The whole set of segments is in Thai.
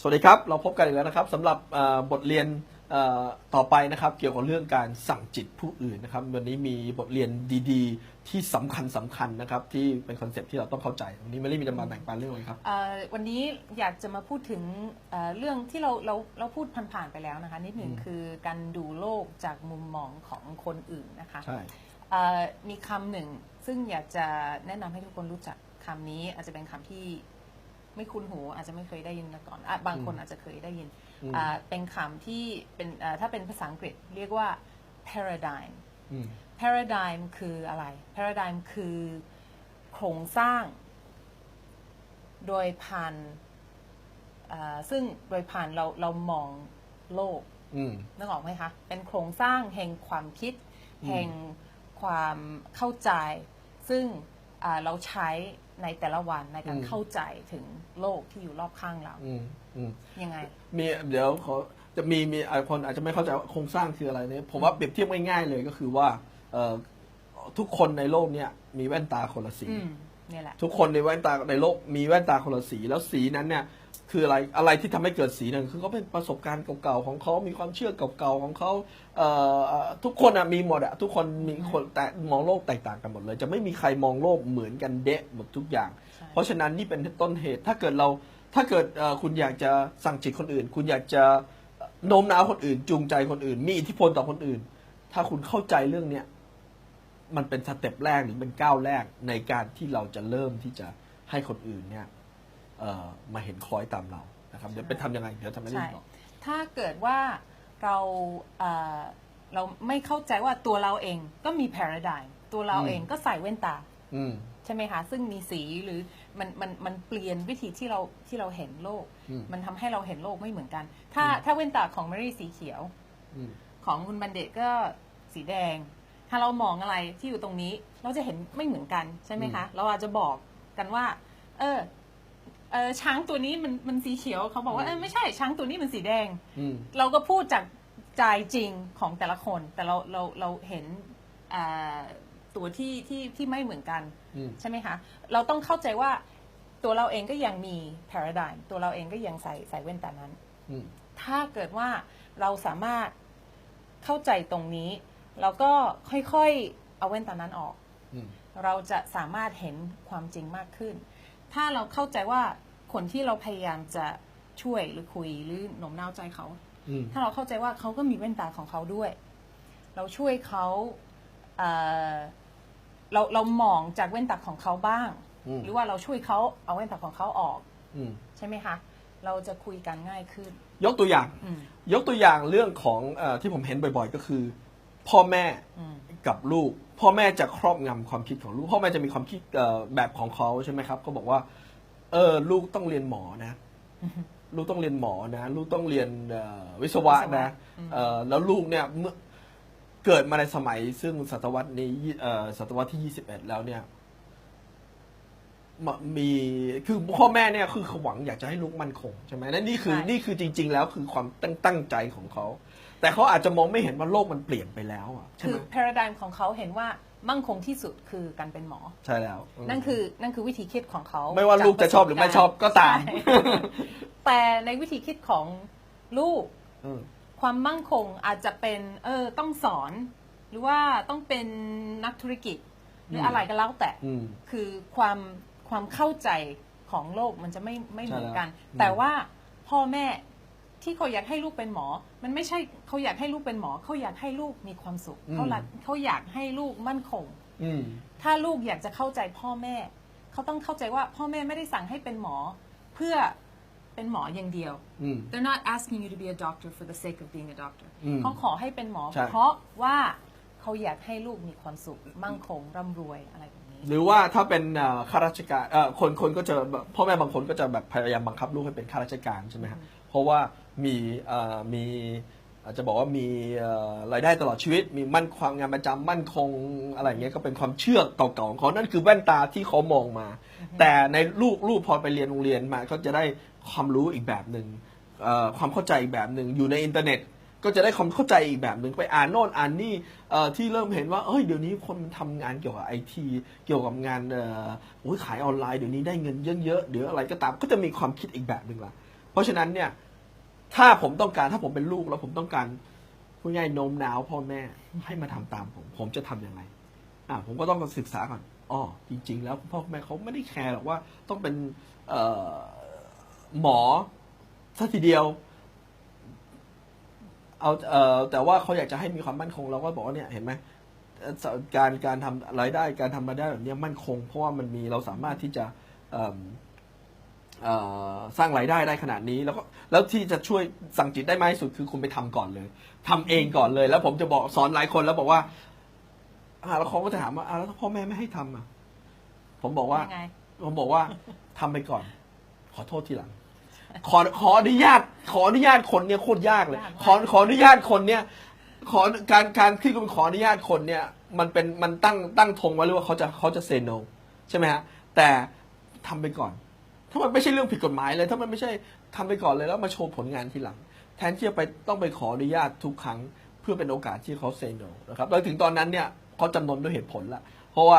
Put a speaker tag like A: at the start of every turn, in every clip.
A: สวัสดีครับ เราพบกันอีกแล้วนะครับสำหรับเอ่อบทเรียนเอ่อต่อไปนะครับเกี่ยวกับเรื่องการสั่งจิตผู้อื่นนะครับวันนี้มีบทเรียนดีๆ ที่สำคัญสำคัญนะครับที่เป็นคอนเซ็ปต์ที่เราต้องเข้าใจ วันนี้ไม่ได้มีจะมาแบ่งปันเรื่องอะไรครับ
B: เอ่อวันนี้อยากจะมาพูดถึงเอ่อเรื่องที่เราเราเราพูดผ่านๆไปแล้วนะคะนิดหนึ่ง
A: อืม
B: คือการดูโลกจากมุมมองของคนอื่นนะคะ
A: ใช่
B: เอ่อมีคำหนึ่งซึ่งอยากจะแนะนำให้ทุกคนรู้จักคำนี้อาจจะเป็นคำที่ ไม่คุ้นหู อาจจะไม่เคยได้ยินมาก่อนอะบางคนอาจจะเคยได้ยิน
A: อืม
B: อ่าเป็นคำที่เป็นเอ่อถ้าเป็นภาษาอังกฤษเรียกว่า paradigm
A: อืม
B: paradigm คืออะไร paradigm คือโครงสร้าง โดยผ่านเอ่อซึ่งโดยผ่านเราเรามองโลก
A: อืม
B: นึกออกไหมคะ เป็นโครงสร้างแห่งความคิด
A: อืม
B: แห่งความเข้าใจ ซึ่งอ่า เราใช้ในแต่ละวันในการเข้าใจถึงโลกที่อยู่รอบข้างเรา
A: อืมอืม
B: ยังไง
A: มีเดี๋ยวขอจะมีมีอ่าคนอาจจะไม่เข้าใจว่าโครงสร้างคืออะไรเนี่ยผมว่าเปรียบเทียบง่ายๆเลยก็คือว่าเอ่อทุกคนในโลกเนี้ยมีแว่นตาคนละสี
B: อืมเนี่ยแหละ
A: ทุกคนในแว่นตาในโลกมีแว่นตาคนละสี แล้วสีนั้นเนี่ย คืออะไรอะไรที่ทำให้เกิดสีนั้นคือเขาเป็นประสบการณ์เก่าๆของเขามีความเชื่อเก่าๆของเขาเอ่อเอ่อทุกคนอะมีหมดอะทุกคนมีคนแต่มองโลกแตกต่างกันหมดเลย จะไม่มีใครมองโลกเหมือนกันเดะหมดทุกอย่าง
B: ใช่
A: เพราะฉะนั้นนี่เป็นต้นเหตุ ถ้าเกิดเราถ้าเกิดเอ่อคุณอยากจะสั่งจิตคนอื่น คุณอยากจะโน้มน้าวคนอื่น จูงใจคนอื่น มีอิทธิพลต่อคนอื่น ถ้าคุณเข้าใจเรื่องเนี้ยมันเป็นสเต็ปแรกหรือเป็นก้าวแรกในการที่เราจะเริ่มที่จะให้คนอื่นเนี่ย เอ่อมาเห็นคล้อยตามเรานะครับเดี๋ยวเป็นทำยังไงเดี๋ยวทำไม่ได้
B: ใช่
A: ต่อ
B: ถ้าเกิดว่าเราเอ่อเราไม่เข้าใจว่าตัวเราเองก็มี paradigm ตัวเรา
A: อืม
B: เองก็ใส่แว่นตา
A: อืม
B: ใช่ไหมคะ ซึ่งมีสีหรือมันมันมันเปลี่ยนวิธีที่เราที่เราเห็นโลก
A: อืม
B: มันทำให้เราเห็นโลกไม่เหมือนกัน ถ้าถ้าแว่นตาของแมรี่สีเขียว
A: อืม
B: ของคุณบันเดตก็สีแดง ถ้าเรามองอะไรที่อยู่ตรงนี้ เราจะเห็นไม่เหมือนกันใช่ไหมคะ เราอาจจะบอกกันว่า เออ เออช้างตัวนี้มันมันสีเขียวเขาบอกว่าเออไม่ใช่ช้างตัวนี้มันสีแดง
A: อืม
B: เราก็พูดจากใจจริงของแต่ละคน แต่เราเราเราเห็นอ่าตัวที่ที่ที่ไม่เหมือนกัน
A: อืม
B: ใช่ไหมคะ เราต้องเข้าใจว่าตัวเราเองก็ยังมี paradigm ตัวเราเองก็ยังใส่ใส่แว่นตานั้น
A: อืม
B: ถ้าเกิดว่าเราสามารถเข้าใจตรงนี้เราก็ค่อยๆเอาแว่นตานั้นออก
A: อืม
B: เราจะสามารถเห็นความจริงมากขึ้น ถ้าเราเข้าใจว่าคนที่เราพยายามจะช่วยหรือคุยหรือโน้มน้าวใจเขา
A: อืม
B: ถ้าเราเข้าใจว่าเขาก็มีแว่นตาของเขาด้วย เราช่วยเขาเอ่อเราเรามองจากแว่นตาของเขาบ้าง
A: อืม
B: หรือว่าเราช่วยเขาเอาแว่นตาของเขาออก
A: อืม
B: ใช่ไหมคะ เราจะคุยกันง่ายขึ้น
A: ยกตัวอย่าง
B: อืม
A: ยกตัวอย่างเรื่องของเออที่ผมเห็นบ่อยๆ ก็คือ พ่อแม่
B: อืม
A: กับลูก พ่อแม่จะครอบงำความคิดของลูก พ่อแม่จะมีความคิดเอ่อแบบของเขาใช่ไหมครับก็บอกว่า เออลูกต้องเรียนหมอนะลูกต้องเรียนหมอนะ ลูกต้องเรียนเอ่อวิศวะนะ
B: อืม
A: เอ่อแล้วลูกเนี่ยเมื่อเกิดมาในสมัยซึ่งศตวรรษนี้ยี่เอ่อศตวรรษที่ 21 แล้วเนี่ย มมีคือพ่อแม่เนี่ยคือเขาหวังอยากจะให้ลูกมั่นคงใช่ไหมนั่นนี่คือ
B: ใช่
A: นี่คือจริง ๆ แล้วคือความตั้งตั้งใจของเขา แต่เขาอาจจะมองไม่เห็นว่าโลกมันเปลี่ยนไปแล้วอะใช่
B: คื
A: ไห
B: อ
A: ม
B: paradigm ของเขาเห็นว่ามั่งคงที่สุดคือการเป็นหมอ
A: ใช่แล้วม
B: นั่นคือนั่นคือวิธีคิดของเขา
A: ไม่ว่าลูกจะชอบหรือไม่ชอบก็ตาม
B: ใช่แต่ในวิธีคิดของลูก
A: อืม
B: ความมั่งคงอาจจะเป็นเออต้องสอน หรือว่าต้องเป็นนักธุรกิจ หรืออะไรก็แล้วแต่
A: อืม
B: คือความ ความเข้าใจของโลกมันจะไม่ไม่เหมือนกัน
A: ใช่แล้ว
B: แต่ว่าพ่อแม่ที่เขาอยากให้ลูกเป็นหมอ มันไม่ใช่เขาอยากให้ลูกเป็นหมอ เขาอยากให้ลูกมีความสุขเขารักเขาอยากให้ลูกมั่นคง
A: อืม
B: ถ้าลูกอยากจะเข้าใจพ่อแม่ เขาต้องเข้าใจว่าพ่อแม่ไม่ได้สั่งให้เป็นหมอ เพื่อเป็นหมออย่างเดียว
A: อืม
B: They're not asking you to be a doctor for the sake of being a doctor
A: อืม
B: เขาขอให้เป็นหมอ
A: ใช่
B: เพราะว่าเขาอยากให้ลูกมีความสุขมั่งคงร่ำรวยอะไรแบบนี้
A: หรือว่าถ้าเป็นเอ่อข้าราชการเอ่อคนคนก็จะแบบพ่อแม่บางคนก็จะแบบพยายามบังคับลูกให้เป็นข้าราชการใช่ไหมครับเพราะว่ามีเอ่อมีอาจจะบอกว่ามีเอ่อรายได้ตลอดชีวิต มีมั่นความงานประจำมั่นคงอะไรอย่างเงี้ยก็เป็นความเชื่อเก่าๆของเขานั่นคือแว่นตาที่เขามองมา แต่ในลูกลูกพอไปเรียนโรงเรียนมาก็จะได้ความรู้อีกแบบหนึ่งเอ่อความเข้าใจอีกแบบหนึ่งอยู่ในอินเทอร์เน็ต ก็จะได้ความเข้าใจอีกแบบหนึ่งไปอ่านโน่นอ่านนี่ที่เริ่มเห็นว่าเอ้ยเดี๋ยวนี้คนมันทำงานเกี่ยวกับไอทีเกี่ยวกับงานเอ่อโอ้ยขายออนไลน์เดี๋ยวนี้ได้เงินเยอะๆเดี๋ยวอะไรก็ตามก็จะมีความคิดอีกแบบหนึ่งละเพราะฉะนั้นเนี่ยถ้าผมต้องการถ้าผมเป็นลูกแล้วผมต้องการพูดง่ายโน้มน้าวพ่อแม่ให้มาทำตามผม ผมจะทำยังไงอ่าผมก็ต้องศึกษาก่อนอ๋อจริง ๆ แล้วพ่อแม่เขาไม่ได้แคร์หรอกว่าต้องเป็นหมอสัทีเดียว เอาเอ่อแต่ว่าเขาอยากจะให้มีความมั่นคงเราก็บอกว่าเนี่ยเห็นไหมเอ่อการการทำรายได้การทำรายได้แบบเนี้ยมั่นคง เพราะว่ามันมีเราสามารถที่จะเอิ่มเอ่อสร้างรายได้ได้ขนาดนี้แล้วก็แล้วที่จะช่วยสั่งจิตได้มากที่สุดคือคุณไปทำก่อนเลยทำเองก่อนเลย แล้วผมจะบอกสอนหลายคนแล้วบอกว่าอ่าแล้วเขาก็จะถามว่าอ่าแล้วถ้าพ่อแม่ไม่ให้ทำอะ ผมบอกว่า
B: ยังไง
A: ผมบอกว่าทำไปก่อน ขอโทษทีหลัง ขอขออนุญาต ขออนุญาตคนเนี่ยโคตรยากเลย
B: ยากมาก
A: ขอขออนุญาตคนเนี่ย ขอการการที่คุณขออนุญาตคนเนี่ย มันเป็นมันตั้งตั้งธงไว้เลยว่าเขาจะเขาจะเซโนใช่ไหมฮะแต่ทำไปก่อน ถ้ามันไม่ใช่เรื่องผิดกฎหมายเลย ถ้ามันไม่ใช่ทำไปก่อนเลยแล้วมาโชว์ผลงานทีหลัง แทนที่จะไปต้องไปขออนุญาตทุกครั้ง เพื่อเป็นโอกาสที่เขาเซโนนะครับแล้วถึงตอนนั้นเนี่ยเขาจำนนด้วยเหตุผลละเพราะว่า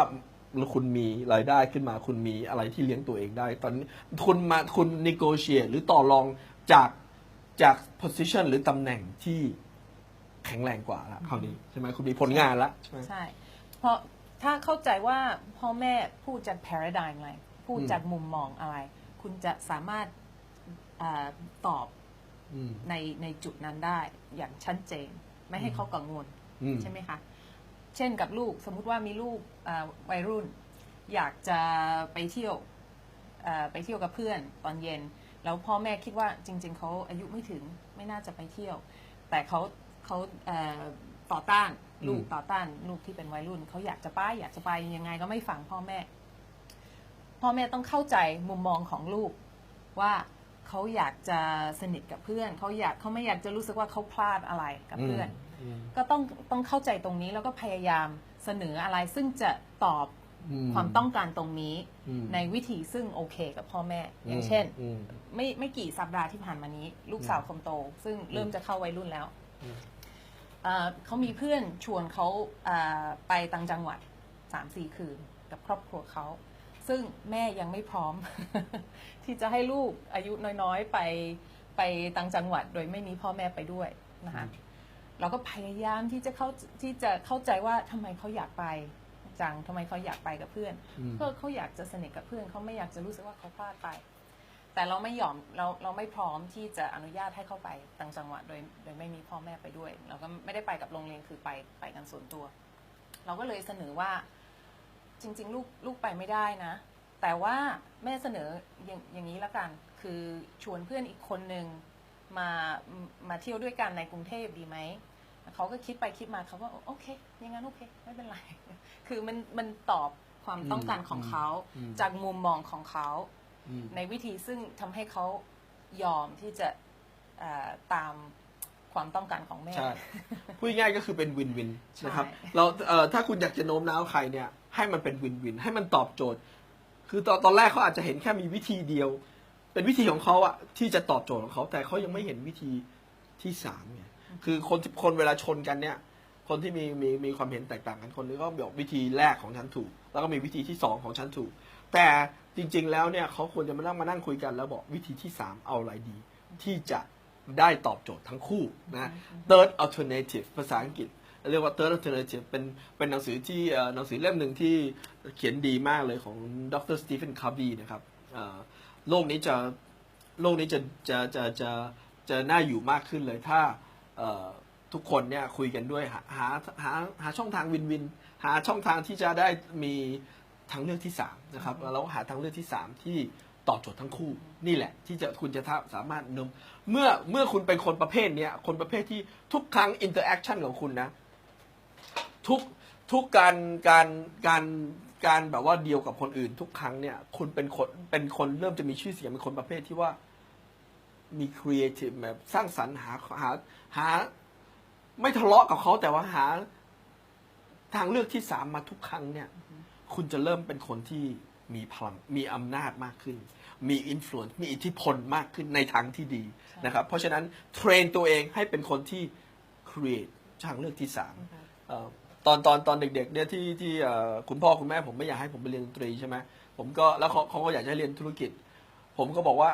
A: คุณมีรายได้ขึ้นมา คุณมีอะไรที่เลี้ยงตัวเองได้ ตอนนี้คุณมาคุณ negotiate หรือต่อรองจากจาก position หรือตำแหน่งที่แข็งแรงกว่าละคราวนี้ใช่ไหมคุณมีผลงานละใช่ไหม
B: ใช่ เพราะถ้าเข้าใจว่าพ่อแม่พูดจาก paradigm อะไร พูดจากมุมมองอะไร คุณจะสามารถอาตอบ
A: อืม
B: ในในจุดนั้นได้อย่างชัดเจน ไม่ให้เขากังวล
A: อืม
B: ใช่ไหมคะ เช่นกับลูกสมมุติว่ามีลูกอ่าวัยรุ่น อยากจะไปเที่ยวอ่าไปเที่ยวกับเพื่อนตอนเย็น แล้วพ่อแม่คิดว่าจริง ๆเขาอายุไม่ถึงไม่น่าจะไปเที่ยว แต่เขาเขาเอ่อต่อต้านลูก
A: อืม
B: ต่อต้านลูกที่เป็นวัยรุ่นเขาอยากจะไปอยากจะไปยังไงก็ไม่ฟังพ่อแม่ พ่อแม่ต้องเข้าใจมุมมองของลูกว่า เขาอยากจะสนิทกับเพื่อนเขาอยากเขาไม่อยากจะรู้สึกว่าเขาพลาดอะไรกับเพื่อน
A: อืม
B: ก็ต้องต้องเข้าใจตรงนี้แล้วก็พยายามเสนออะไรซึ่งจะตอบ
A: อืม
B: ความต้องการตรงนี้
A: อืม
B: ในวิธีซึ่งโอเคกับพ่อแม่ อย่างเช่น
A: อืม
B: ไม่ไม่กี่สัปดาห์ที่ผ่านมานี้ ลูกสาวคนโต ซึ่งเริ่มจะเข้าวัยรุ่นแล้ว
A: อืม
B: เอ่อเขามีเพื่อนชวนเขาเอ่อไปต่างจังหวัดสามสี่คืน กับครอบครัวเขา ซึ่งแม่ยังไม่พร้อม ที่จะให้ลูกอายุน้อยๆ ไปไปต่างจังหวัดโดยไม่มีพ่อแม่ไปด้วยนะคะเราก็พยายามที่จะเข้าที่จะเข้าใจว่าทำไมเขาอยากไปจังทำไมเขาอยากไปกับเพื่อน
A: อืม
B: เพื่อเขาอยากจะสนิทกับเพื่อนเขาไม่อยากจะรู้สึกว่าเขาพลาดไป แต่เราไม่ยอมเราเราไม่พร้อมที่จะอนุญาตให้เข้าไปต่างจังหวัดโดยโดยไม่มีพ่อแม่ไปด้วย เราก็ไม่ได้ไปกับโรงเรียนคือไปไปกันส่วนตัว เราก็เลยเสนอว่า จริง ๆ ลูกลูกไปไม่ได้นะ แต่ว่าแม่เสนออย่างอย่างนี้ละกัน คือชวนเพื่อนอีกคนหนึ่งมามาเที่ยวด้วยกันในกรุงเทพดีไหมเขาก็คิดไปคิดมาเขาก็โอเคอยังงั้นโอเค ไม่เป็นไร คือมันมันตอบความต้องการของเขา
A: อืม
B: จากมุมมองของเขา
A: อืม
B: ในวิธีซึ่งทำให้เขายอมที่จะเอ่อตามความต้องการของแม่
A: ใช่พูดง่ายๆก็คือเป็นวินวิน
B: ใช่
A: นะครับ เราเอ่อถ้าคุณอยากจะโน้มน้าวใครเนี่ย ให้มันเป็นวินวิน ให้มันตอบโจทย์ คือตอนตอนแรกเขาอาจจะเห็นแค่มีวิธีเดียว เป็นวิธีของเขาอะที่จะตอบโจทย์ของเขา แต่เขายังไม่เห็นวิธีที่สามไงคือคนที่คนเวลาชนกันเนี่ย คนที่มีมีมีความเห็นแตกต่างกันคนนึงก็บอกวิธีแรกของฉันถูก แล้วก็มีวิธีที่สองของฉันถูก แต่จริง ๆ แล้วเนี่ยเขาควรจะมานั่งมานั่งคุยกันแล้วบอกวิธีที่สามเอาอะไรดี ที่จะได้ตอบโจทย์ทั้งคู่นะ third alternative ภาษาอังกฤษ เรียกว่า third alternative เป็นเป็นหนังสือที่เอ่อหนังสือเล่มหนึ่งที่เขียนดีมากเลยของดรสตีเฟนคาร์บีนะครับเอ่อโลกนี้จะโลกนี้จะจะจะจะจะน่าอยู่มากขึ้นเลยถ้าเอ่อทุกคนเนี่ยคุยกันด้วยหาหาหาหาช่องทางวินวิน หาช่องทางที่จะได้มีทางเลือกที่สามนะครับแล้วหาทางเลือกที่สามที่ตอบโจทย์ทั้งคู่นี่แหละ ที่จะคุณจะสามารถนำเมื่อเมื่อคุณเป็นคนประเภทเนี้ยคนประเภทที่ทุกครั้งอินเตอร์แอคชั่นของคุณนะ ทุกทุกการการการการแบบว่าเดียวกับคนอื่นทุกครั้งเนี่ย คุณเป็นคนเป็นคนเริ่มจะมีชื่อเสียงเป็นคนประเภทที่ว่ามีครีเอทีฟแบบสร้างสรรค์หาหาหา ไม่ทะเลาะกับเขาแต่ว่าหา ทางเลือกที่สามมาทุกครั้งเนี่ย คุณจะเริ่มเป็นคนที่มีพลังมีอำนาจมากขึ้น มีอิ f ฟลูเอนซ์มีอิทธิพลมากขึ้นในทางที่ดีนะครับ เพราะฉะนั้นเทรนตัวเองให้เป็นคนที่ create ทางเลือกที่สามเอ่อ ตอนตอนตอนเด็กๆเนี่ยที่ที่เอ่อคุณพ่อคุณแม่ผมไม่อยากให้ผมไปเรียนดนตรีใช่ไหมผมก็แล้วเขาเขาก็อยากจะให้เรียนธุรกิจ ผมก็บอกว่า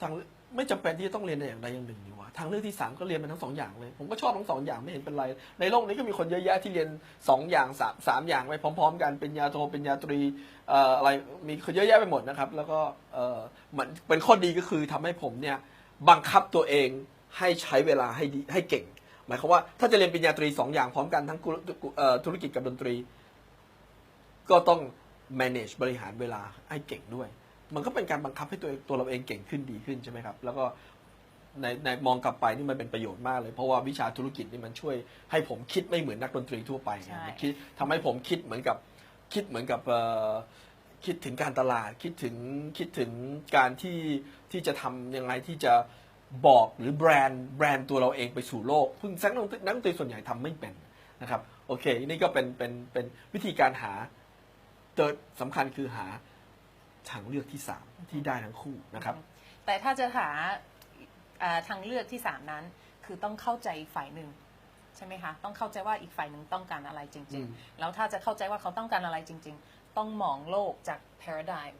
A: ทางไม่จำเป็นที่จะต้องเรียนในอย่างใดอย่างหนึ่งนี่หว่าทางเลือกที่สามก็เรียนมันทั้งสองอย่างเลย ผมก็ชอบทั้งสองอย่างไม่เห็นเป็นไร ในโลกนี้ก็มีคนเยอะแยะที่เรียนสองอย่างสามสามอย่างไปพร้อม ๆ กันเป็นยาโทเป็นยาตรีเอ่ออะไรมีคนเยอะแยะไปหมดนะครับ แล้วก็เอ่อมันเป็นข้อดีก็คือทำให้ผมเนี่ยบังคับตัวเองให้ใช้เวลาให้ดีให้เก่ง หมายความว่าถ้าจะเรียนปริญญาตรีสองอย่างพร้อมกันทั้งกุเอ่อธุรกิจกับดนตรี ก็ต้อง manage บริหารเวลาให้เก่งด้วย มันก็เป็นการบังคับให้ตัวเองตัวเราเองเก่งขึ้นดีขึ้นใช่ไหมครับ แล้วก็ในในมองกลับไปนี่มันเป็นประโยชน์มากเลยเพราะว่าวิชาธุรกิจนี่มันช่วยให้ผมคิดไม่เหมือนนักดนตรีทั่วไปไง
B: ใช่
A: มันคิดทำให้ผมคิดเหมือนกับคิดเหมือนกับเอ่อคิดถึงการตลาดคิดถึงคิดถึงการที่ที่จะทำยังไงที่จะ บอกหรือแบรนด์แบรนด์ตัวเราเองไปสู่โลกซึ่งนักดนตรีนักดนตรีส่วนใหญ่ทำไม่เป็นนะครับโอเคนี่ก็เป็นเป็นเป็นวิธีการหาเติร์ดสำคัญคือหาทางเลือกที่สามที่ได้ทั้งคู่นะครับ
B: แต่ถ้าจะหาเอ่อทางเลือกที่สามนั้น คือต้องเข้าใจอีกฝ่ายหนึ่งใช่ไหมคะต้องเข้าใจว่าอีกฝ่ายหนึ่งต้องการอะไรจ
A: อื
B: ริง
A: ม
B: ๆแล้วถ้าจะเข้าใจว่าเขาต้องการอะไรจริง ๆ ต้องมองโลกจาก paradigm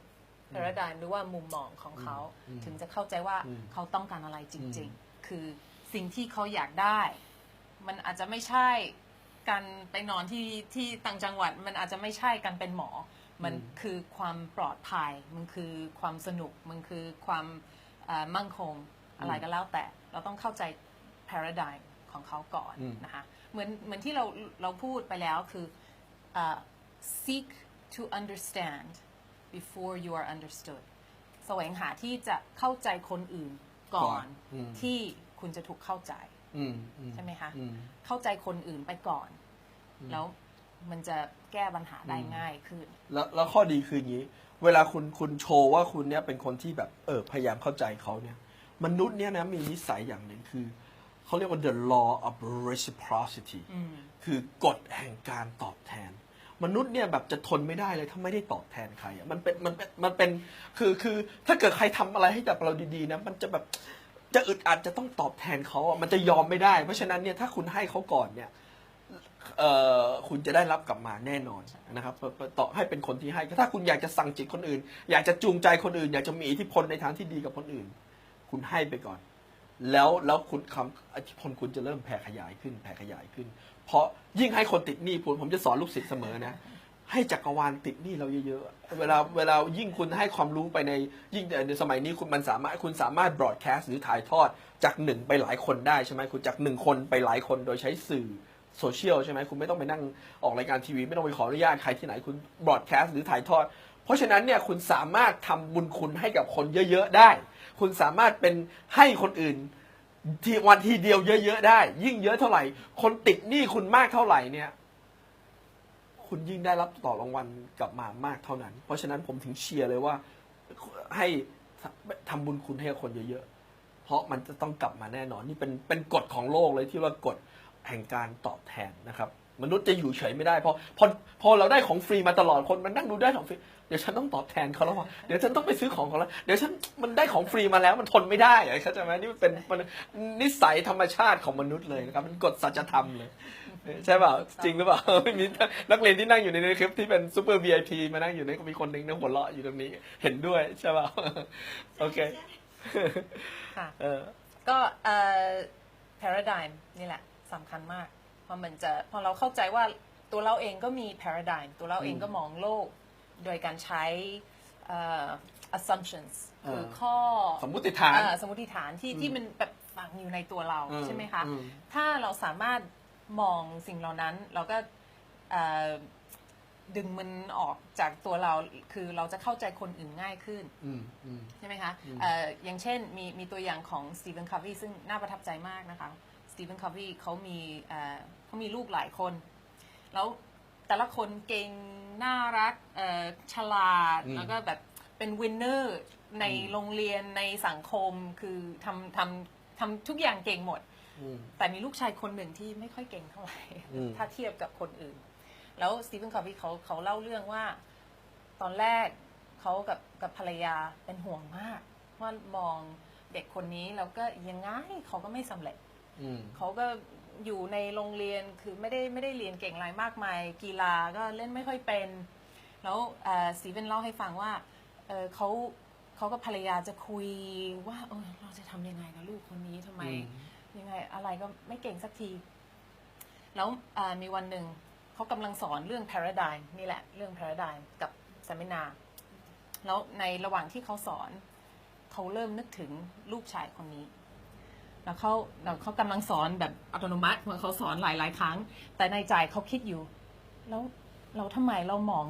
B: paradigm หรือว่ามุมมองของเขา
A: อืม
B: ถึงจะเข้าใจว่า
A: อืม
B: เขาต้องการอะไรจริง
A: อืม
B: ๆคือสิ่งที่เขาอยากได้ มันอาจจะไม่ใช่การไปนอนที่ที่ต่างจังหวัด มันอาจจะไม่ใช่การเป็นหมอ มันคือความปลอดภัย มันคือความสนุก มันคือความเอ่อมั่งคงอะไรก็แล้วแต่ เราต้องเข้าใจ paradigm ของเขาก่อน
A: อืม
B: นะคะเหมือนเหมือนที่เราเราพูดไปแล้วคือเอ่อ seek to understand before you are understood แสวงหาที่จะเข้าใจคนอื่นก่อน
A: อืม
B: ที่คุณจะถูกเข้าใจ
A: อืมอื
B: ใช่ไหมคะ
A: อืม
B: เข้าใจคนอื่นไปก่อน แล้วมันจะแก้ปัญหาได้
A: อืม
B: ง่ายขึ้น
A: แล้วแล้วข้อดีคืออย่างนี้ เวลาคุณคุณโชว์ว่าคุณเนี่ยเป็นคนที่แบบเออพยายามเข้าใจเขาเนี่ย มนุษย์เนี่ยนะมีนิสัยอย่างหนึ่งคือเขาเรียกว่า the law of reciprocity คือกฎแห่งการตอบแทน มนุษย์เนี่ยแบบจะทนไม่ได้เลยถ้าไม่ได้ตอบแทนใครอะมันเป็นมันเป็นมันเป็นคือคือถ้าเกิดใครทำอะไรให้กับเราดีๆนะมันจะแบบจะอึดอัดจะต้องตอบแทนเขาอะมันจะยอมไม่ได้ เพราะฉะนั้นเนี่ยถ้าคุณให้เขาก่อนเนี่ยเอ่อคุณจะได้รับกลับมาแน่นอนนะครับต่อให้เป็นคนที่ให้ถ้าคุณอยากจะสั่งจิตคนอื่น อยากจะจูงใจคนอื่น อยากจะมีอิทธิพลในทางที่ดีกับคนอื่น คุณให้ไปก่อน แล้วแล้วคุณคำอิทธิพลคุณจะเริ่มแผ่ขยายขึ้น แผ่ขยายขึ้น เพราะยิ่งให้คนติดหนี้ผมผมจะสอนลูกศิษย์เสมอนะให้จักรวาลติดหนี้เราเยอะๆ เวลาเวลายิ่งคุณให้ความรู้ไปในยิ่งในสมัยนี้คุณมันสามารถคุณสามารถ broadcast หรือถ่ายทอดจากหนึ่งไปหลายคนได้ใช่ไหมคุณจากหนึ่งคนไปหลายคนโดยใช้สื่อโซเชียลใช่ไหมคุณไม่ต้องไปนั่งออกรายการทีวี ไม่ต้องไปขออนุญาตใครที่ไหนคุณ broadcast หรือถ่ายทอด เพราะฉะนั้นเนี่ยคุณสามารถทำบุญคุณให้กับคนเยอะ ๆ ได้ คุณสามารถเป็นให้คนอื่น ทีวันทีเดียวเยอะๆได้ ยิ่งเยอะเท่าไหร่ คนติดหนี้คุณมากเท่าไหร่เนี่ย คุณยิ่งได้รับต่อรางวัลกลับมามากเท่านั้น เพราะฉะนั้นผมถึงเชียร์เลยว่า ให้ทำบุญคุณให้กับคนเยอะๆ เพราะมันจะต้องกลับมาแน่นอน นี่เป็นเป็นกฎของโลกเลยที่ว่ากฎแห่งการตอบแทนนะครับ มนุษย์จะอยู่เฉยไม่ได้เพราะพอพอเราได้ของฟรีมาตลอดคนมันนั่งดูได้ของฟรี ดี๋ยวฉันต้องตอบแทนเขาแล้วว่ะเดี๋ยวฉันต้องไปซื้อของเขาแล้วเดี๋ยวฉันมันได้ของฟรีมาแล้วมันทนไม่ได้อะเข้าใจไหมนี่มันเป็นมันนิสัยธรรมชาติของมนุษย์เลยนะครับมันกฎสัจธรรมเลยใช่เปล่าจริงหรือเปล่าไม่มีนักเรียนที่นั่งอยู่ในคลิปที่เป็นซูเปอร์ VIP มานั่งอยู่ในก็มีคนหนึ่งนั่งหัวเราะอยู่ตรงนี้ เห็นด้วยใช่เปล่าโอเค
B: ค่ะ
A: เออ
B: ก็เอ่อ paradigm นี่แหละสำคัญมาก เพราะมันจะพอเราเข้าใจว่าตัวเราเองก็มี paradigm ตัวเราเองก็มองโลก โดยการใช้เอ่อ assumptions คือ
A: เออ
B: ข้อ
A: สมมุติฐาน
B: เอ่อสมมติฐานที่ที่มันแบบฝังอยู่ในตัวเรา
A: อืม
B: ใช่ไหมคะ
A: อืม
B: ถ้าเราสามารถมองสิ่งเหล่านั้นเราก็เอ่อดึงมันออกจากตัวเราคือเราจะเข้าใจคนอื่นง่ายขึ้น
A: อืมอืม
B: ใช่ไหมคะเอ่ออย่างเช่นมีมีตัวอย่างของสตีเฟนคาวีซึ่งน่าประทับใจมากนะคะสตีเฟนคาวีเขามีเอ่อเขามีลูกหลายคน แล้ว แต่ละคนเก่งน่ารักเอ่อฉลาด
A: อืม
B: แล้วก็แบบเป็นวินเนอร์ในโรงเรียนในสังคมคือทำทำทำทุกอย่างเก่งหมด
A: อืม
B: แต่มีลูกชายคนหนึ่งที่ไม่ค่อยเก่งเท่าไหร่
A: อืม
B: ถ้าเทียบกับคนอื่น แล้วสตีเฟนคาร์วีเขาเขาเล่าเรื่องว่า ตอนแรกเขากับกับภรรยาเป็นห่วงมาก ว่ามองเด็กคนนี้แล้วก็ยังไงเขาก็ไม่สำเร็จ
A: อืม
B: เขาก็ อยู่ในโรงเรียนคือไม่ได้ไม่ได้เรียนเก่งอะไรมากมาย กีฬาก็เล่นไม่ค่อยเป็น แล้วสตีเฟนเล่าให้ฟังว่าเอ่อเขาเขาเขาก็ภรรยาจะคุยว่าเออเราจะทำยังไงกับลูกคนนี้ทำไมยังไงอะไรก็ไม่เก่งสักที แล้วเอ่อมีวันหนึ่งเขากำลังสอนเรื่อง paradigm นี่แหละ เรื่อง paradigm กับเซมินาแล้วในระหว่างที่เขาสอน เขาเริ่มนึกถึงลูกชายคนนี้ แล้วเขาแล้วเขากำลังสอนแบบอัตโนมัติเหมือนเขาสอนหลายๆครั้ง แต่ในใจเขาคิดอยู่ แล้วเราทำไมเรามอง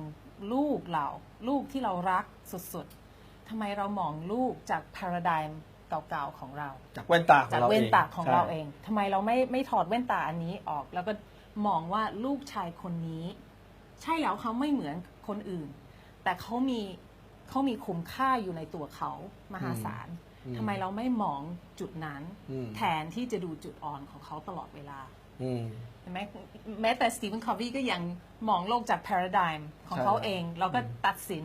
B: ลูกเรา ลูกที่เรารักสุดๆทำไมเรามองลูกจาก paradigm เก่าๆของเรา
A: จากแว่นตาของ
B: จาก
A: เราเอง
B: แว่นตาของ
A: ใช่
B: เราเองทำไมเราไม่ไม่ถอดแว่นตาอันนี้ออก แล้วก็มองว่าลูกชายคนนี้ ใช่แล้วเขาไม่เหมือนคนอื่น แต่เขามีเขามีคุณค่าอยู่ในตัวเขามหาศาล
A: อืม
B: ทำไมเราไม่มองจุดนั้น
A: อืม
B: แทนที่จะดูจุดอ่อนของเขาตลอดเวลา
A: อืม
B: เห็นไหมแม้แต่สตีเวนคอฟวีก็ยังมองโลกจาก paradigm ของเขา
A: ใช่
B: เอง เราก็ตัดสิน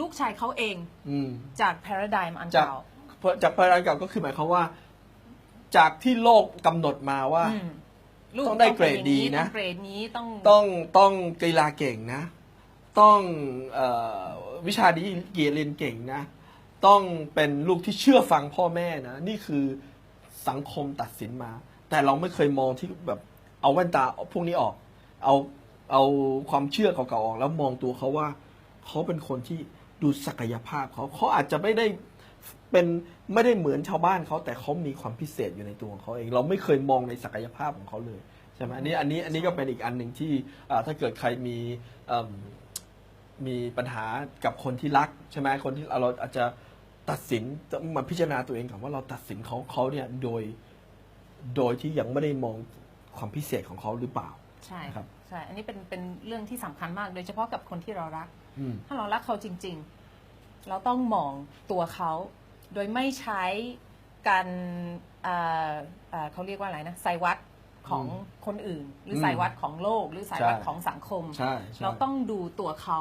B: ลูกชายเขาเอง
A: อืม
B: จาก paradigm อัน
A: จาก
B: เก่า
A: เพราะจากพลังเก่าก็คือหมายความว่า จากที่โลกกำหนดมาว่า
B: อืมลูก
A: ต้องได้เกรดดีนะ
B: ต้องเกรดนี้ต้อง
A: ต้องต้องกีฬาเก่งนะ ต้องเออวิชาดีเกียรติเรียนเก่งนะ ต้องเป็นลูกที่เชื่อฟังพ่อแม่นะ นี่คือสังคมตัดสินมา แต่เราไม่เคยมองที่แบบเอาแว่นตาพวกนี้ออก เอาเอาความเชื่อเก่าๆออก แล้วมองตัวเขาว่าเขาเป็นคนที่ดูศักยภาพเขาเขาอาจจะไม่ได้เป็นไม่ได้เหมือนชาวบ้านเขาแต่เขามีความพิเศษอยู่ในตัวของเขาเอง เราไม่เคยมองในศักยภาพของเขาเลยใช่ไหมอันนี้อันนี้อันนี้ก็เป็นอีกอันหนึ่งที่ถ้าเกิดใครมีมมีปัญหากับคนที่รักใช่ไหมคนที่เราอาจจะ ตัดสินต้องมาพิจารณาตัวเองก่อนว่าเราตัดสินเขาเขาเนี่ยโดยโดยที่ยังไม่ได้มองความพิเศษของเขาหรือเปล่า
B: ใช่
A: ครับ
B: ใช่อันนี้เป็นเป็นเรื่องที่สำคัญมาก โดยเฉพาะกับคนที่เรารัก
A: อืม
B: ถ้าเรารักเขาจริง ๆ เราต้องมองตัวเขา โดยไม่ใช้การเอ่อเอ่อเขาเรียกว่าอะไรนะสายวัดของคนอื่น หรือ
A: ม
B: สายวัดของโลก หรือสายวัด
A: ใช่
B: ของสังคม
A: ใช่ใช่
B: เราต้องดูตัวเขา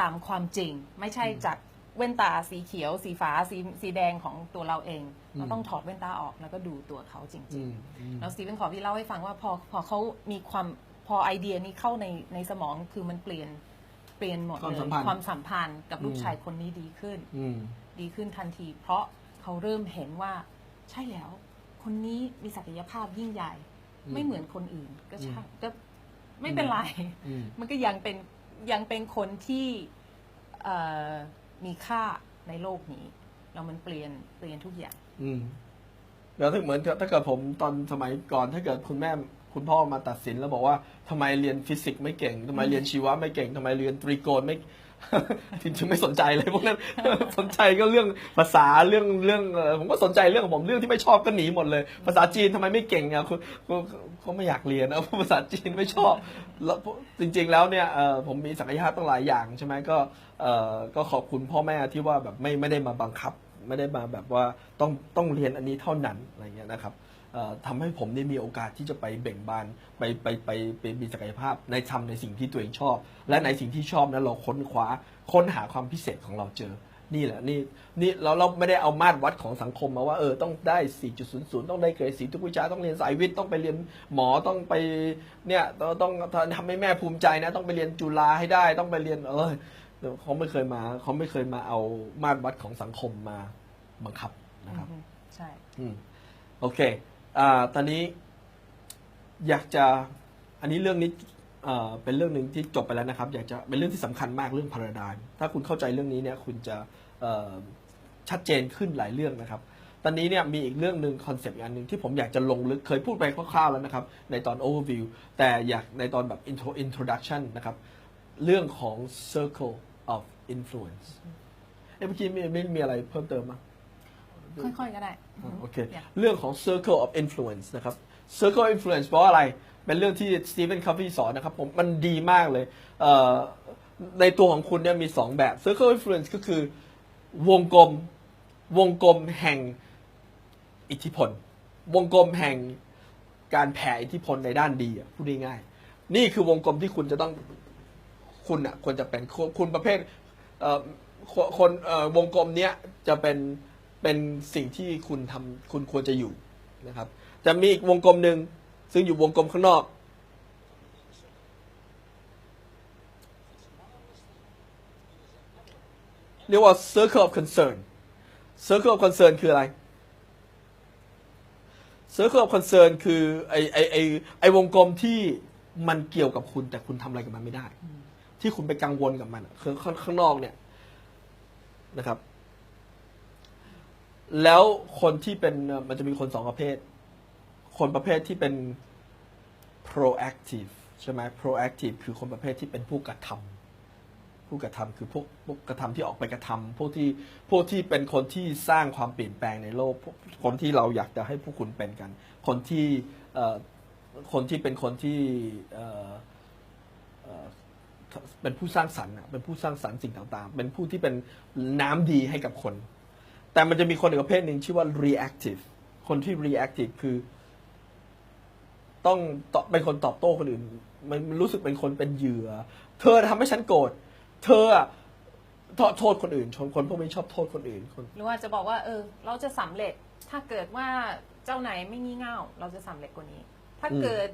B: ตามความจริง ไม่ใช่จาก แว่นตาสีเขียว สีฟ้าสีสีแดงของตัวเราเอง เราต้องถอดแว่นตาออกแล้วก็ดูตัวเขาจริง
A: อืมอืม
B: ๆแล้วสตีเวนขอพี่เล่าให้ฟังว่าพอพอเขามีความพอไอเดียนี้เข้าในในสมองคือมันเปลี่ยนเปลี่ยนหมด
A: ความ
B: เล
A: สัม
B: ย
A: พันธ์
B: ความสัมพันธ์กับลูก
A: อืม
B: ชายคนนี้ดีขึ้น
A: อืม
B: ดีขึ้นทันที เพราะเขาเริ่มเห็นว่าใช่แล้ว คนนี้มีศักยภาพยิ่งใหญ่
A: อืม
B: ไม่เหมือนคนอื่นก็ใช่
A: อืม
B: ก็ไม่เป็นไร
A: อืม
B: มันก็ยังเป็นยังเป็นคนที่เอ่อ มีค่าในโลกนี้ เรามันเปลี่ยนเปลี่ยนทุกอย่าง
A: อืมแล้วถ้าเหมือนถ้าเกิดผมตอนสมัยก่อนถ้าเกิดคุณแม่คุณพ่อมาตัดสินแล้วบอกว่าทำไมเรียนฟิสิกส์ไม่เก่งทำไมเรียนชีวะไม่เก่งทำไมเรียนตรีโกณไม่ ถึงจะไม่สนใจเลยพวกนั้นสนใจก็เรื่องภาษาเรื่องเรื่องผมก็สนใจเรื่องของผมเรื่องที่ไม่ชอบก็หนีหมดเลย ภาษาจีนทำไมไม่เก่งอะคุณคุณเขาไม่อยากเรียนนะภาษาจีนไม่ชอบแล้วจริง ๆ แล้วเนี่ยผมมีศักยภาพตั้งหลายอย่างใช่ไหมก็เอ่อก็ขอบคุณพ่อแม่ที่ว่าแบบไม่ไม่ได้มาบังคับ ไม่ได้มาแบบว่าต้องต้องเรียนอันนี้เท่านั้นอะไรเงี้ยนะครับ ทำให้ผมได้มีโอกาสที่จะไปเบ่งบานไปไปไปไปมีศักยภาพในทำในสิ่งที่ตัวเองชอบ และในสิ่งที่ชอบนั้นเราค้นคว้าค้นหาความพิเศษของเราเจอ นี่แหละนี่นี่เราเราไม่ได้เอามาตรวัดของสังคมมาว่าเออต้องได้ 4.00 ต้องได้เกรดสีทุกวิชาต้องเรียนสายวิทย์ต้องไปเรียนหมอต้องไปเนี่ยต้องต้องทำให้แม่ภูมิใจนะต้องไปเรียนจุฬาให้ได้ต้องไปเรียนเออเขาไม่เคยมาเขาไม่เคยมาเอามาตรวัดของสังคมมาบังคับนะครับ
B: อืมใช่
A: อืมโอเค อ่าตอนนี้อยากจะอันนี้เรื่องนี้เอ่อเป็นเรื่องหนึ่งที่จบไปแล้วนะครับ อยากจะเป็นเรื่องที่สำคัญมากเรื่องพาราดายถ้าคุณเข้าใจเรื่องนี้เนี่ยคุณจะชัดเจนขึ้นหลายเรื่องนะครับ ตอนนี้เนี่ยมีอีกเรื่องหนึ่งคอนเซปต์อันหนึ่งที่ผมอยากจะลงลึกเคยพูดไปคร่าวๆแล้วนะครับ ในตอน overview แต่อยากในตอนแบบ intro introduction นะครับ เรื่องของ circle of influence เอ้เมื่อกี้มีมีมีอะไรเพิ่มเติมมั้ย
B: ค่อยๆก็ได้
A: โอเค
B: Yeah
A: เรื่องของ circle of influence นะครับ circle of influence เพราะอะไร เป็นเรื่องที่ Stephen Covey สอนนะครับผมมันดีมากเลยเอ่อในตัวของคุณเนี่ยมีสองแบบ circle of influence ก็คือวงกลมวงกลมแห่งอิทธิพล วงกลมแห่งการแผ่อิทธิพลในด้านดีอะพูดง่ายๆนี่คือวงกลมที่คุณจะต้องคุณอะควรจะเป็นคุณคุณประเภทเอ่อคนคนเอ่อวงกลมเนี้ยจะเป็น เป็นสิ่งที่คุณทำคุณควรจะอยู่นะครับ จะมีอีกวงกลมหนึ่งซึ่งอยู่วงกลมข้างนอก เรียกว่า circle of concern circle of concern คืออะไร circle of concern คือไอไอไอไอวงกลมที่มันเกี่ยวกับคุณแต่คุณทำอะไรกับมันไม่ได้ ที่คุณไปกังวลกับมันอะคือข้างข้างนอกเนี่ยนะครับ แล้วคนที่เป็นมันจะมีคนสองประเภท คนประเภทที่เป็น proactive ใช่ไหม proactive คือคนประเภทที่เป็นผู้กระทำผู้กระทำคือพวกพวกกระทำที่ออกไปกระทำพวกที่พวกที่เป็นคนที่สร้างความเปลี่ยนแปลงในโลก คนที่เราอยากจะให้พวกคุณเป็นกัน คนที่เอ่อคนที่เป็นคนที่เอ่อเป็นผู้สร้างสรรค์เป็นผู้สร้างสรรค์สิ่งต่างๆ เป็นผู้ที่เป็นน้ำดีให้กับคน แต่มันจะมีคนอีกประเภทหนึ่งชื่อว่า reactive คนที่ reactive คือ ต้องตอบเป็นคนตอบโต้คนอื่น มันมันรู้สึกเป็นคนเป็นเหยื่อ เธอทำให้ฉันโกรธเธออะโทษโทษคนอื่นชนคนพวกนี้ชอบโทษคนอื่นคน
B: หรือว่าจะบอกว่า เออ เราจะสำเร็จถ้าเกิดว่าเจ้านายไม่งี่เง่าเราจะสำเร็จกว่านี้ ถ้าเกิด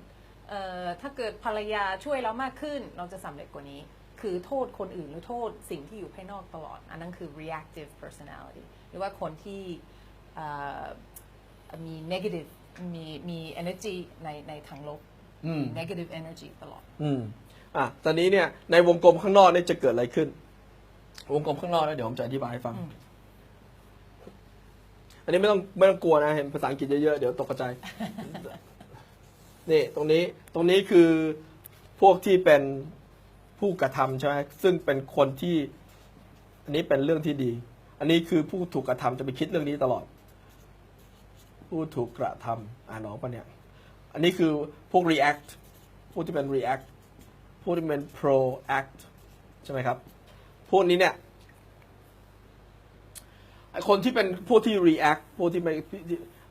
B: เอ่อถ้าเกิดภรรยาช่วยเรามากขึ้น เราจะสำเร็จกว่านี้ คือโทษคนอื่นหรือโทษสิ่งที่อยู่ภายนอกตลอด อันนั้นคือ reactive personality หรือว่าคนที่เอ่อมี negative มีมี energy ในในทางลบ
A: อืม
B: negative energy ตลอด
A: อืมอะตอนนี้เนี่ยในวงกลมข้างนอกเนี่ยจะเกิดอะไรขึ้น วงกลมข้างนอกนะเดี๋ยวผมจะอธิบายให้ฟัง
B: อืม
A: อันนี้ไม่ต้องไม่ต้องกลัวนะเห็นภาษาอังกฤษเยอะๆ เดี๋ยวตกกระจายนี่ตรงนี้ตรงนี้คือพวกที่เป็นผู้กระทำใช่ไหมซึ่งเป็นคนที่ อันนี้เป็นเรื่องที่ดี อันนี้คือผู้ถูกกระทำจะไปคิดเรื่องนี้ตลอด ผู้ถูกกระทำอ่านออกปะเนี่ย อันนี้คือพวก react พวกที่เป็น react พวกที่เป็น proact ใช่ไหมครับ พวกนี้เนี่ยไอคนที่เป็นพวกที่ react พวกที่ไม่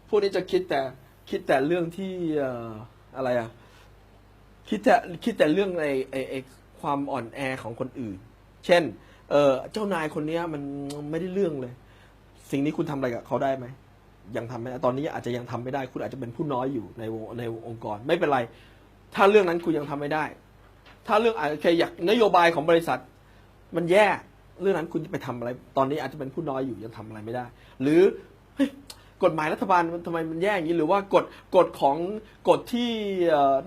A: พวกนี้จะคิดแต่คิดแต่เรื่องที่อะไรอะคิดแต่คิดแต่เรื่องไอไอไอความอ่อนแอของคนอื่น เช่น เออเจ้านายคนเนี้ยมันไม่ได้เรื่องเลย สิ่งนี้คุณทำอะไรกับเขาได้ไหมยังทำไม่ได้ตอนนี้อาจจะยังทำไม่ได้ คุณอาจจะเป็นผู้น้อยอยู่ในวงในองค์กรไม่เป็นไร ถ้าเรื่องนั้นคุณยังทำไม่ได้ ถ้าเรื่องอาจจะแค่อยากนโยบายของบริษัท มันแย่เรื่องนั้นคุณจะไปทำอะไร ตอนนี้อาจจะเป็นผู้น้อยอยู่ยังทำอะไรไม่ได้ หรือกฎหมายรัฐบาลมันทำไมมันแย่อย่างนี้หรือว่ากฎกฎของกฎที่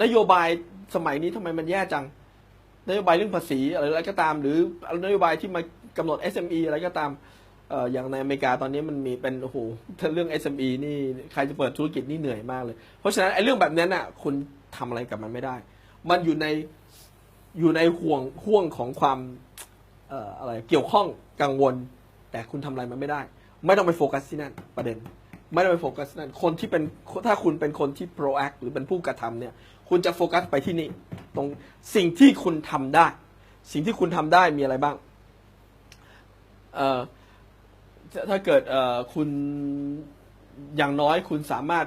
A: นโยบายสมัยนี้ทำไมมันแย่จัง นโยบายเรื่องภาษีอะไรก็ตาม หรือนโยบายที่มากำหนด SME อะไรก็ตามเอ่ออย่างในอเมริกาตอนนี้มันมีเป็นโอ้โหถ้าเรื่อง SME นี่ใครจะเปิดธุรกิจนี่เหนื่อยมากเลย เพราะฉะนั้นไอ้เรื่องแบบนั้นน่ะคุณทำอะไรกับมันไม่ได้ มันอยู่ในอยู่ในห่วงห่วงของความเอ่ออะไรเกี่ยวข้องกังวล แต่คุณทำอะไรมันไม่ได้ ไม่ต้องไปโฟกัสที่นั่นประเด็น ไม่ต้องไปโฟกัสที่นั่นคนที่เป็นถ้าคุณเป็นคนที่ proact หรือเป็นผู้กระทำเนี่ย คุณจะโฟกัสไปที่นี่ ตรงสิ่งที่คุณทำได้ สิ่งที่คุณทำได้มีอะไรบ้างเอ่อถ้าเกิดเอ่อคุณอย่างน้อยคุณสามารถ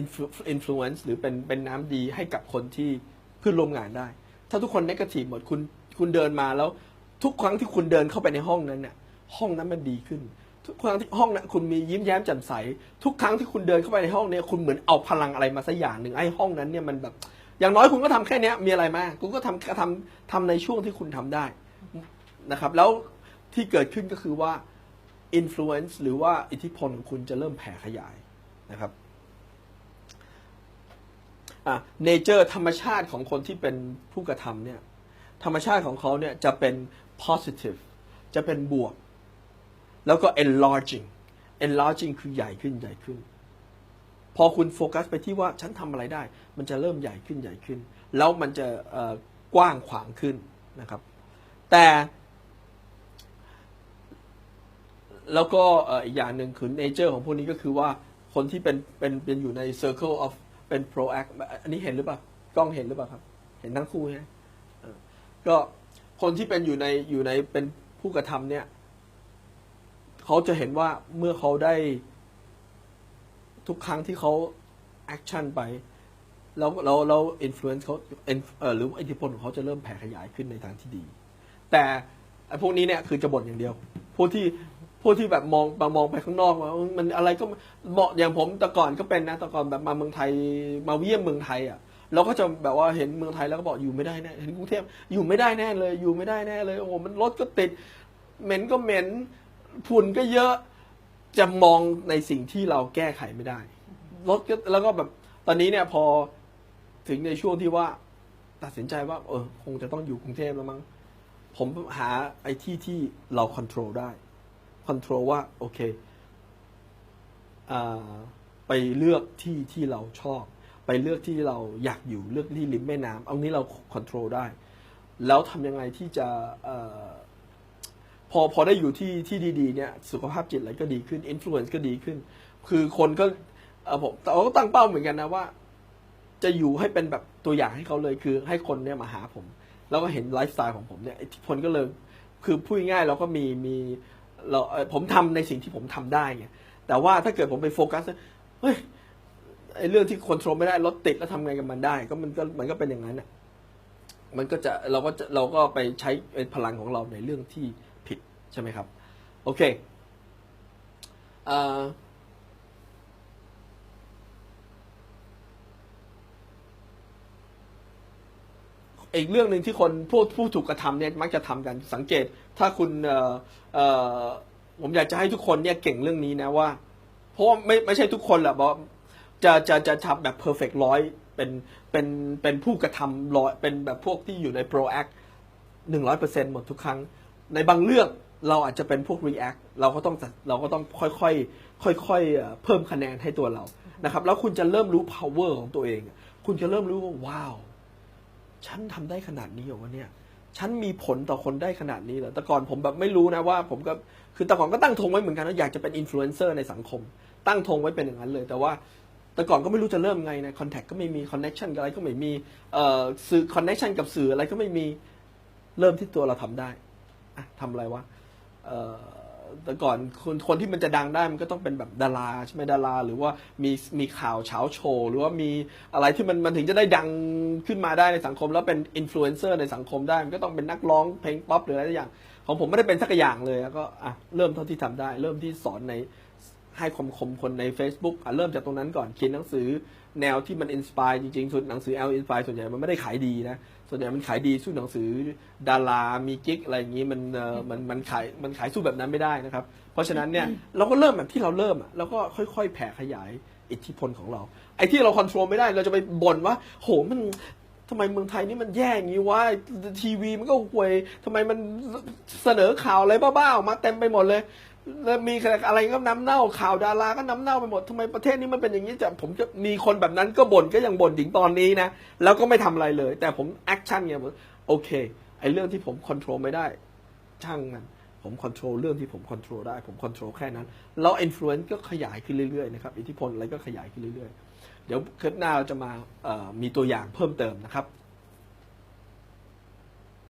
A: influ- influence หรือเป็นเป็นน้ำดีให้กับคนที่เพื่อนร่วมงานได้ ถ้าทุกคนนกาทีฟหมดคุณคุณเดินมาแล้วทุกครั้งที่คุณเดินเข้าไปในห้องนั้นเนี่ยห้องนั้นมันดีขึ้น ทุกครั้งที่ห้องนั้นคุณมียิ้มแย้มแจ่มใส ทุกครั้งที่คุณเดินเข้าไปในห้องเนี่ยคุณเหมือนเอาพลังอะไรมาสักอย่างหนึ่งไอ้ห้องนั้นเนี่ยมันแบบ อย่างน้อยคุณก็ทำแค่เนี้ยมีอะไรมากคุณก็ทำทำทำในช่วงที่คุณทำได้นะครับ แล้วที่เกิดขึ้นก็คือว่า influence หรือว่าอิทธิพลของคุณจะเริ่มแผ่ขยายนะครับอะ nature ธรรมชาติของคนที่เป็นผู้กระทำเนี่ยธรรมชาติของเขาเนี่ยจะเป็น positive จะเป็นบวก แล้วก็ enlarging enlarging คือใหญ่ขึ้นใหญ่ขึ้น พอคุณโฟกัสไปที่ว่าฉันทำอะไรได้ มันจะเริ่มใหญ่ขึ้นใหญ่ขึ้น แล้วมันจะกว้างขวางขึ้นนะครับ แต่แล้วก็อีกอย่างหนึ่งคือ nature ของพวกนี้ก็คือว่าคนที่เป็นเป็นเป็นอยู่ใน circle of เป็น proact อันนี้เห็นหรือเปล่ากล้องเห็นหรือเปล่าครับ เห็นทั้งคู่ใช่ไหมก็คนที่เป็นอยู่ในอยู่ในเป็นผู้กระทำเนี่ย เขาจะเห็นว่าเมื่อเขาได้ทุกครั้งที่เขาแอคชั่นไปแล้วแล้วแล้วอินฟลูเอนซ์เขาเอ่อหรืออิทธิพลของเขาจะเริ่มแผ่ขยายขึ้นในทางที่ดี แต่ไอ้พวกนี้เนี่ยคือจะบ่นอย่างเดียวพวกที่พวกที่แบบมองมามองไปข้างนอกว่ามันอะไรก็เหมาะอย่างผมแต่ก่อนก็เป็นนะแต่ก่อนแบบมาเมืองไทยมาเยี่ยมเมืองไทยอะเราก็จะแบบว่าเห็นเมืองไทยแล้วก็บอกอยู่ไม่ได้แน่เห็นกรุงเทพอยู่ไม่ได้แน่เลย อยู่ไม่ได้แน่เลยโอ้โหมันรถก็ติดเหม็นก็เหม็น ฝุ่นก็เยอะจะมองในสิ่งที่เราแก้ไขไม่ได้รถก็แล้วก็แบบตอนนี้เนี่ยพอถึงในช่วงที่ว่า ตัดสินใจว่า เออ คงจะต้องอยู่กรุงเทพแล้วมั้งผมหาไอ้ที่ที่เราควบคุมได้ควบคุมว่า โอเคอไปเลือกที่ที่เราชอบ ไปเลือกที่เราอยากอยู่เลือกที่ริมแม่น้ำเอานี้เราควบคุมได้ แล้วทำยังไงที่จะเพอพอได้อยู่ที่ที่ดีๆเนี่ยสุขภาพจิตอะไรก็ดีขึ้นอิ f ฟ u เ n นซ์ก็ดีขึ้น คือคนก็เออผมแต่เราก็ตั้งเป้าเหมือนกันนะว่า จะอยู่ให้เป็นแบบตัวอย่างให้เขาเลยคือให้คนเนี่ยมาหาผม แล้วก็เห็นไลฟ์สไตล์ของผมเนี่ยที่คนก็เลยคือพูดง่ายเราก็มีมีเราผมทำในสิ่งที่ผมทำได้ไงแต่ว่าถ้าเกิดผมไปโฟกัสเฮ้ยไอ้เรื่องที่ควบคุมไม่ได้รถติดแล้วทำไงกับมันได้ ก็มันก็มันก็เป็นอย่างนั้นน่ะมันก็จะเราก็จะเราก็ไปใช้เป็นพลังของเราในเรื่องที่ ใช่ไหมครับ โอเคเอ่ออีกเรื่องหนึ่งที่คนผู้ผู้ถูกกระทำเนี่ยมักจะทำกันสังเกต ถ้าคุณผมอยากจะให้ทุกคนเนี่ยเก่งเรื่องนี้นะว่า เพราะไม่ไม่ใช่ทุกคนแหละบอกจะจะจะทำแบบ perfect ร้อยเป็นเป็นเป็นผู้กระทำร้อยเป็นแบบพวกที่อยู่ใน pro act หนึ่งร้อยเปอร์เซ็นหมดทุกครั้ง ในบางเรื่อง เราอาจจะเป็นพวก react เราก็ต้องเราก็ต้องค่อยๆค่อยๆเอ่อเพิ่มคะแนนให้ตัวเรานะครับ แล้วคุณจะเริ่มรู้ power ของตัวเอง คุณจะเริ่มรู้ว่าว้าว ฉันทำได้ขนาดนี้เหรอวะเนี่ย ฉันมีผลต่อคนได้ขนาดนี้เหรอแต่ก่อนผมแบบไม่รู้นะว่า ผมก็คือแต่ก่อนก็ตั้งธงไว้เหมือนกันว่าอยากจะเป็นอินฟลูเอนเซอร์ในสังคม ตั้งธงไว้เป็นอย่างนั้นเลย แต่ว่าแต่ก่อนก็ไม่รู้จะเริ่มไงนะคอนแทคก็ไม่มีคอนเน t ชันอะไรก็ไม่มีเอ่อสื่อคอนเน t ชันกับสื่ออะไรก็ไม่มีเริ่มที่ตัวเราทำได้อะทำอะไรวะ แต่ก่อนคนคนที่มันจะดังได้มันก็ต้องเป็นแบบดาราใช่ไหมดารา หรือว่ามีมีข่าวเช้าโชว์ หรือว่ามีอะไรที่มันมันถึงจะได้ดังขึ้นมาได้ในสังคม แล้วเป็นอินฟลูเอนเซอร์ในสังคมได้ มันก็ต้องเป็นนักร้องเพลงป๊อปหรืออะไรสักอย่าง ของผมไม่ได้เป็นสักอย่างเลยแล้วก็อะเริ่มเท่าที่ทำได้ เริ่มที่สอนใน ให้คมคมคนใน Facebook อะเริ่มจากตรงนั้นก่อนเขียนหนังสือแนวที่มันอินสปายจริงๆส่วนหนังสือ L อินสปายส่วนใหญ่มันไม่ได้ขายดีนะ ส่วนใหญ่มันขายดีสู้หนังสือดารามีกิ๊กอะไรอย่างนี้มันเออมันมันขายมันขายสู้แบบนั้นไม่ได้นะครับ เพราะฉะนั้นเนี่ยเราก็เริ่มแบบที่เราเริ่มอะแล้วก็ค่อยๆ แผ่ขยายอิทธิพลของเรา ไอ้ที่เราควบคุมไม่ได้เราจะไปบ่นว่า โหมันทำไมเมืองไทยนี่มันแย่อย่างนี้วะทีวีมันก็ห่วยทำไมมันเสนอข่าวอะไรบ้าๆออกมาเต็มไปหมดเลย แล้วมีอะไรก็น้ำเน่าข่าวดาราก็น้ำเน่าไปหมดทำไมประเทศนี้มันเป็นอย่างนี้จะผมจะมีคนแบบนั้นก็บ่นก็ยังบ่นถึงตอนนี้นะ แล้วก็ไม่ทำอะไรเลย แต่ผมแอคชั่นไงผมโอเคไอ้เรื่องที่ผมควบคุมไม่ได้ ช่างมันผมควบคุมเรื่องที่ผมควบคุมได้ ผมควบคุมแค่นั้น แล้วอิ f ฟ u เ n นซ์ก็ขยายขึ้นเรื่อยๆนะครับอิทธิพลอะไรก็ขยายขึ้นเรื่อยๆ เดี๋ยวคลิปหน้าเราจะมามีตัวอย่างเพิ่มเติมนะครับ